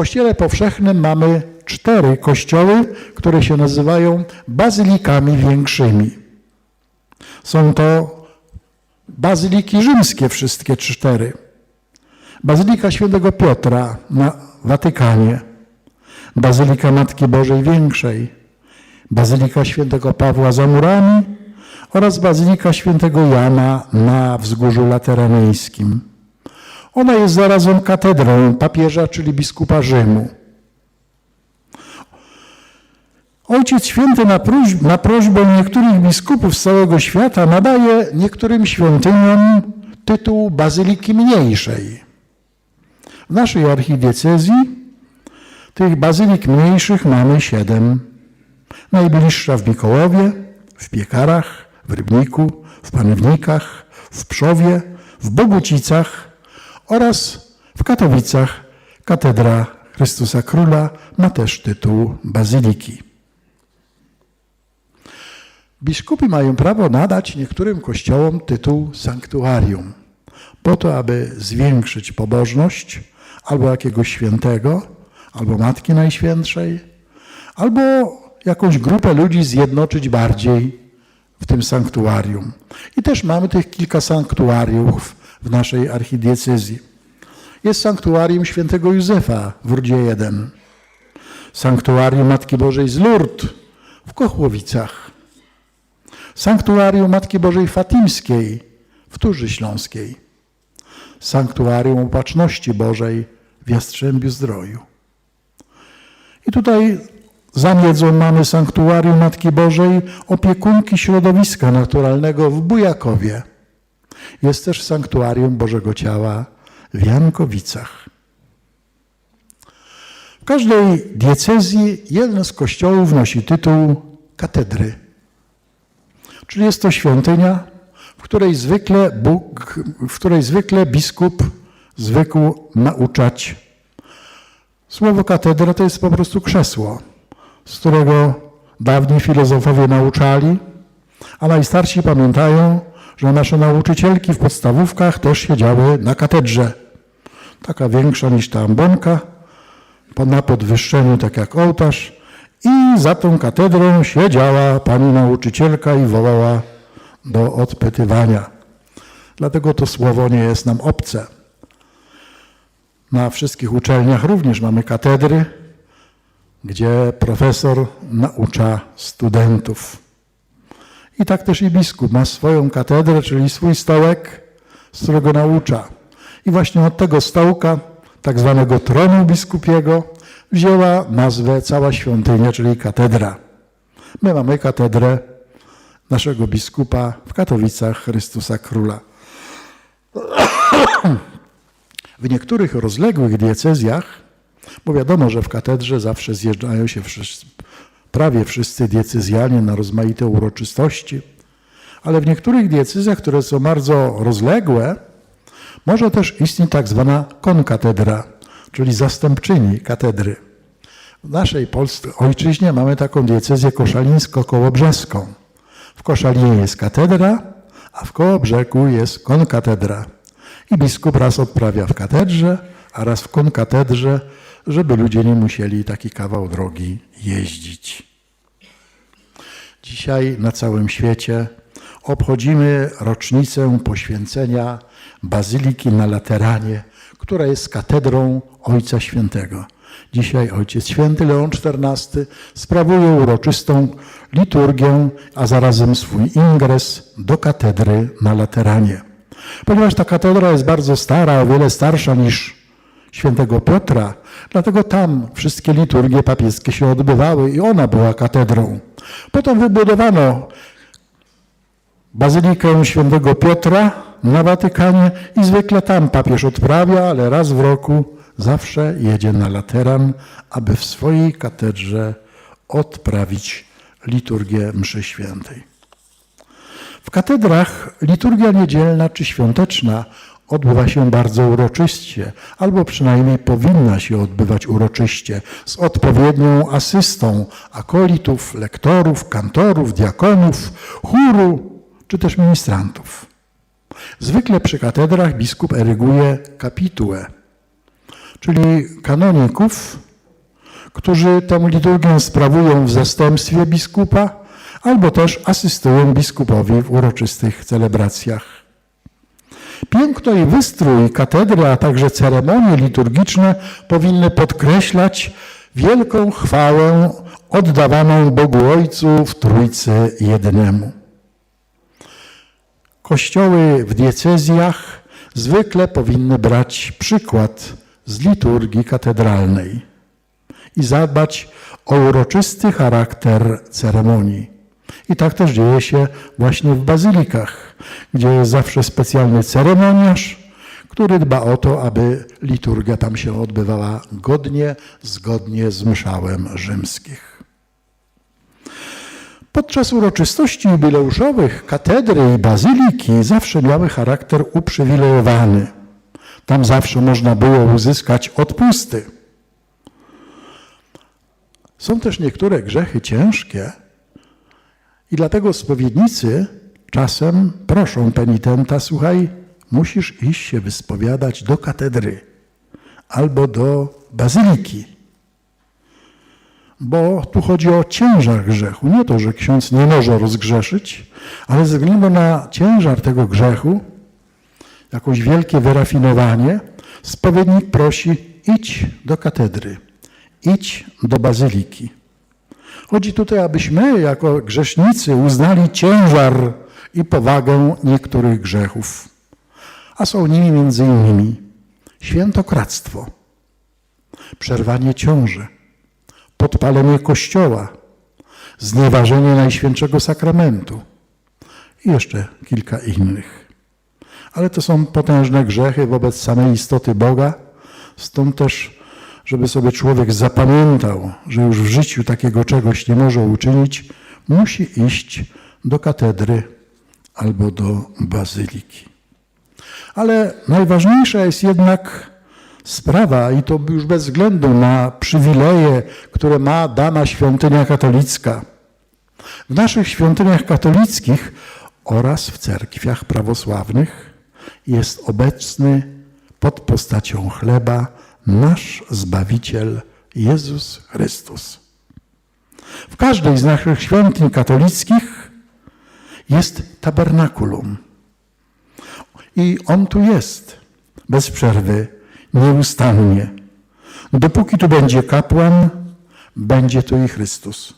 Kościele powszechnym mamy cztery kościoły, które się nazywają bazylikami większymi. Są to bazyliki rzymskie, wszystkie cztery. Bazylika Świętego Piotra na Watykanie, Bazylika Matki Bożej Większej, Bazylika Świętego Pawła za murami oraz Bazylika Świętego Jana na Wzgórzu Lateranyjskim. Ona jest zarazem katedrą papieża, czyli biskupa Rzymu. Ojciec Święty na, na prośbę niektórych biskupów z całego świata nadaje niektórym świątyniom tytuł bazyliki mniejszej. W naszej archidiecezji tych bazylik mniejszych mamy siedem. Najbliższa w Mikołowie, w Piekarach, w Rybniku, w Panewnikach, w Pszowie, w Bogucicach oraz w Katowicach katedra Chrystusa Króla ma też tytuł bazyliki. Biskupi mają prawo nadać niektórym kościołom tytuł sanktuarium, po to, aby zwiększyć pobożność albo jakiegoś świętego, albo Matki Najświętszej, albo jakąś grupę ludzi zjednoczyć bardziej w tym sanktuarium. I też mamy tych kilka sanktuariów w naszej archidiecezji. Jest sanktuarium świętego Józefa w Rudzie 1, sanktuarium Matki Bożej z Lourdes w Kochłowicach, sanktuarium Matki Bożej Fatimskiej w Turzy Śląskiej, sanktuarium Opatrzności Bożej w Jastrzębiu Zdroju. I tutaj za miedzą mamy sanktuarium Matki Bożej opiekunki środowiska naturalnego w Bujakowie. Jest też sanktuarium Bożego Ciała w Jankowicach. W każdej diecezji jeden z kościołów nosi tytuł katedry. Czyli jest to świątynia, w której zwykle Bóg, w której zwykle biskup zwykł nauczać. Słowo katedra to jest po prostu krzesło, z którego dawni filozofowie nauczali, a najstarsi pamiętają, że nasze nauczycielki w podstawówkach też siedziały na katedrze. Taka większa niż ta ambonka, na podwyższeniu, tak jak ołtarz. I za tą katedrą siedziała pani nauczycielka i wołała do odpytywania. Dlatego to słowo nie jest nam obce. Na wszystkich uczelniach również mamy katedry, gdzie profesor naucza studentów. I tak też i biskup ma swoją katedrę, czyli swój stołek, z którego naucza. I właśnie od tego stołka, tak zwanego tronu biskupiego, wzięła nazwę cała świątynia, czyli katedra. My mamy katedrę naszego biskupa w Katowicach Chrystusa Króla. W niektórych rozległych diecezjach, bo wiadomo, że w katedrze zawsze zjeżdżają się wszyscy, prawie wszyscy diecezjalnie na rozmaite uroczystości, ale w niektórych diecezjach, które są bardzo rozległe, może też istnieć tak zwana konkatedra, czyli zastępczyni katedry. W naszej Polsce, ojczyźnie mamy taką diecezję koszalińsko-kołobrzeską. W Koszalinie jest katedra, a w Kołobrzegu jest konkatedra. I biskup raz odprawia w katedrze, a raz w konkatedrze, żeby ludzie nie musieli taki kawał drogi jeździć. Dzisiaj na całym świecie obchodzimy rocznicę poświęcenia Bazyliki na Lateranie, która jest katedrą Ojca Świętego. Dzisiaj Ojciec Święty Leon XIV sprawuje uroczystą liturgię, a zarazem swój ingres do katedry na Lateranie. Ponieważ ta katedra jest bardzo stara, o wiele starsza niż świętego Piotra, dlatego tam wszystkie liturgie papieskie się odbywały i ona była katedrą. Potem wybudowano bazylikę świętego Piotra na Watykanie i zwykle tam papież odprawia, ale raz w roku zawsze jedzie na Lateran, aby w swojej katedrze odprawić liturgię mszy świętej. W katedrach liturgia niedzielna czy świąteczna odbywa się bardzo uroczyście, albo przynajmniej powinna się odbywać uroczyście, z odpowiednią asystą akolitów, lektorów, kantorów, diakonów, chóru czy też ministrantów. Zwykle przy katedrach biskup eryguje kapitułę, czyli kanoników, którzy tę liturgię sprawują w zastępstwie biskupa albo też asystują biskupowi w uroczystych celebracjach. Piękno i wystrój katedry, a także ceremonie liturgiczne powinny podkreślać wielką chwałę oddawaną Bogu Ojcu w Trójcy Jednemu. Kościoły w diecezjach zwykle powinny brać przykład z liturgii katedralnej i zadbać o uroczysty charakter ceremonii. I tak też dzieje się właśnie w bazylikach, gdzie jest zawsze specjalny ceremoniarz, który dba o to, aby liturgia tam się odbywała godnie, zgodnie z mszałem rzymskich. Podczas uroczystości jubileuszowych katedry i bazyliki zawsze miały charakter uprzywilejowany. Tam zawsze można było uzyskać odpusty. Są też niektóre grzechy ciężkie i dlatego spowiednicy czasem proszą penitenta, słuchaj, musisz iść się wyspowiadać do katedry albo do bazyliki. Bo tu chodzi o ciężar grzechu. Nie to, że ksiądz nie może rozgrzeszyć, ale ze względu na ciężar tego grzechu, jakieś wielkie wyrafinowanie, spowiednik prosi idź do katedry, idź do bazyliki. Chodzi tutaj, abyśmy jako grzesznicy uznali ciężar i powagę niektórych grzechów. A są nimi między innymi świętokradztwo, przerwanie ciąży, podpalenie kościoła, znieważenie Najświętszego Sakramentu i jeszcze kilka innych. Ale to są potężne grzechy wobec samej istoty Boga, stąd też, żeby sobie człowiek zapamiętał, że już w życiu takiego czegoś nie może uczynić, musi iść do katedry albo do bazyliki. Ale najważniejsza jest jednak sprawa, i to już bez względu na przywileje, które ma dana świątynia katolicka. W naszych świątyniach katolickich oraz w cerkwiach prawosławnych jest obecny pod postacią chleba nasz Zbawiciel Jezus Chrystus. W każdej z naszych świątyń katolickich jest tabernakulum. I on tu jest, bez przerwy, nieustannie. Dopóki tu będzie kapłan, będzie tu i Chrystus.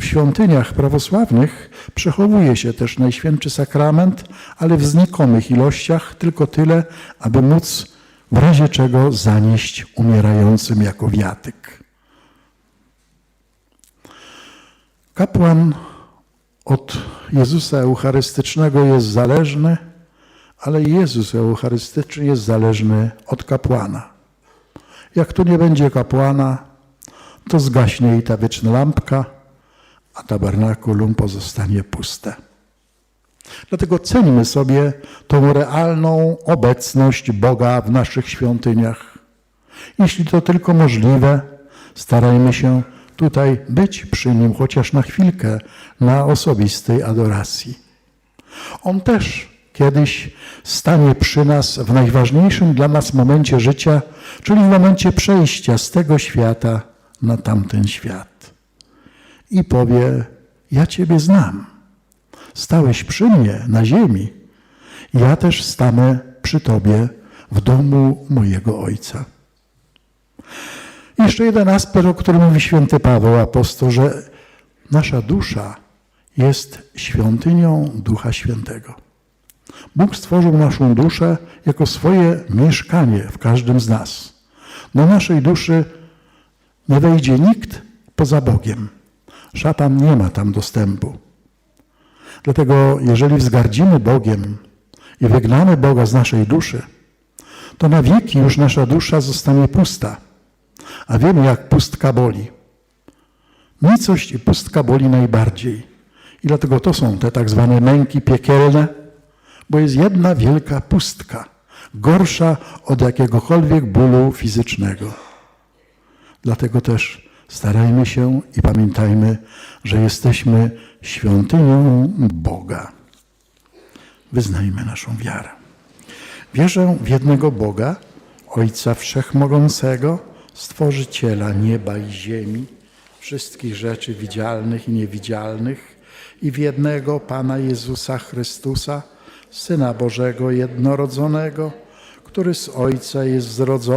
W świątyniach prawosławnych przechowuje się też Najświętszy Sakrament, ale w znikomych ilościach, tylko tyle, aby móc w razie czego zanieść umierającym jako wiatyk. Kapłan od Jezusa Eucharystycznego jest zależny, ale Jezus Eucharystyczny jest zależny od kapłana. Jak tu nie będzie kapłana, to zgaśnie i ta wieczna lampka, a tabernakulum pozostanie puste. Dlatego cenimy sobie tą realną obecność Boga w naszych świątyniach. Jeśli to tylko możliwe, starajmy się tutaj być przy Nim chociaż na chwilkę, na osobistej adoracji. On też kiedyś stanie przy nas w najważniejszym dla nas momencie życia, czyli w momencie przejścia z tego świata na tamten świat. I powie: Ja Ciebie znam. Stałeś przy mnie na ziemi. Ja też stanę przy Tobie w domu mojego Ojca. Jeszcze jeden aspekt, o którym mówi święty Paweł apostoł, że nasza dusza jest świątynią Ducha Świętego. Bóg stworzył naszą duszę jako swoje mieszkanie w każdym z nas. Do naszej duszy nie wejdzie nikt poza Bogiem. Szatan nie ma tam dostępu. Dlatego, jeżeli wzgardzimy Bogiem i wygnamy Boga z naszej duszy, to na wieki już nasza dusza zostanie pusta. A wiemy, jak pustka boli. Nicość i pustka boli najbardziej. I dlatego to są te tak zwane męki piekielne, bo jest jedna wielka pustka, gorsza od jakiegokolwiek bólu fizycznego. Dlatego też starajmy się i pamiętajmy, że jesteśmy świątynią Boga. Wyznajmy naszą wiarę. Wierzę w jednego Boga, Ojca Wszechmogącego, Stworzyciela nieba i ziemi, wszystkich rzeczy widzialnych i niewidzialnych i w jednego Pana Jezusa Chrystusa, Syna Bożego jednorodzonego, który z Ojca jest zrodzony